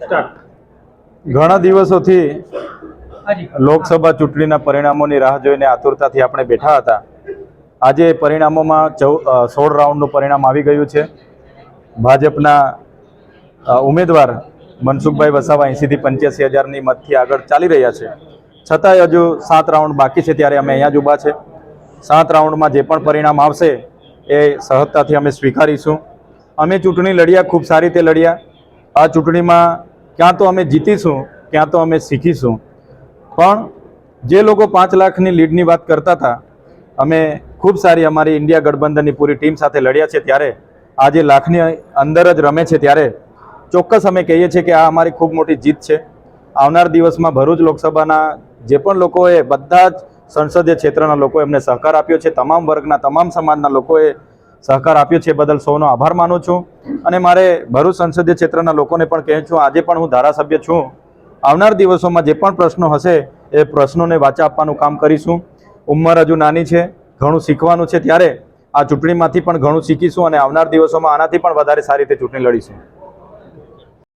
ઘણા દિવસોથી લોકસભા ચૂંટણીના પરિણામોની રાહ જોઈને આતુરતાથી આપણે બેઠા હતા. આજે પરિણામોમાં ચૌ સોળ રાઉન્ડનું પરિણામ આવી ગયું છે. ભાજપના ઉમેદવાર મનસુખભાઈ વસાવા એંસીથી પંચ્યાસી હજારની મતથી આગળ ચાલી રહ્યા છે. છતાંય હજુ સાત રાઉન્ડ બાકી છે ત્યારે અમે અહીંયા જ ઊભા છે. સાત રાઉન્ડમાં જે પણ પરિણામ આવશે એ સહજતાથી અમે સ્વીકારીશું. અમે ચૂંટણી લડ્યા ખૂબ સારી રીતે લડ્યા. આ ચૂંટણીમાં ક્યાં તો અમે જીતીશું, ક્યાં તો અમે શીખીશું. પણ જે લોકો પાંચ લાખની લીડની વાત કરતા હતા, અમે ખૂબ સારી અમારી ઇન્ડિયા ગઠબંધનની પૂરી ટીમ સાથે લડ્યા છે ત્યારે આજે લાખની અંદર જ રમે છે ત્યારે, ચોક્કસ અમે કહીએ છીએ કે આ અમારી ખૂબ મોટી જીત છે. આવનાર દિવસમાં ભરૂચ લોકસભાના જે પણ લોકોએ બધા જ સંસદીય ક્ષેત્રના લોકોએ એમને સહકાર આપ્યો છે, તમામ વર્ગના, તમામ સમાજના લોકોએ સહકાર આપ્યો છે બદલ સૌનો આભાર માનું છું. અને મારે ભરૂચ સંસદીય ક્ષેત્રના લોકોને પણ કહું છું, આજે પણ હું ધારાસભ્ય છું. આવનાર દિવસોમાં જે પણ પ્રશ્નો હશે, એ પ્રશ્નોને વાચા આપવાનું કામ કરીશું. ઉંમર હજુ નાની છે, ઘણું શીખવાનું છે, ત્યારે આ ચૂંટણીમાંથી પણ ઘણું શીખીશું અને આવનાર દિવસોમાં આનાથી પણ વધારે સારી રીતે ચૂંટણી લડીશું.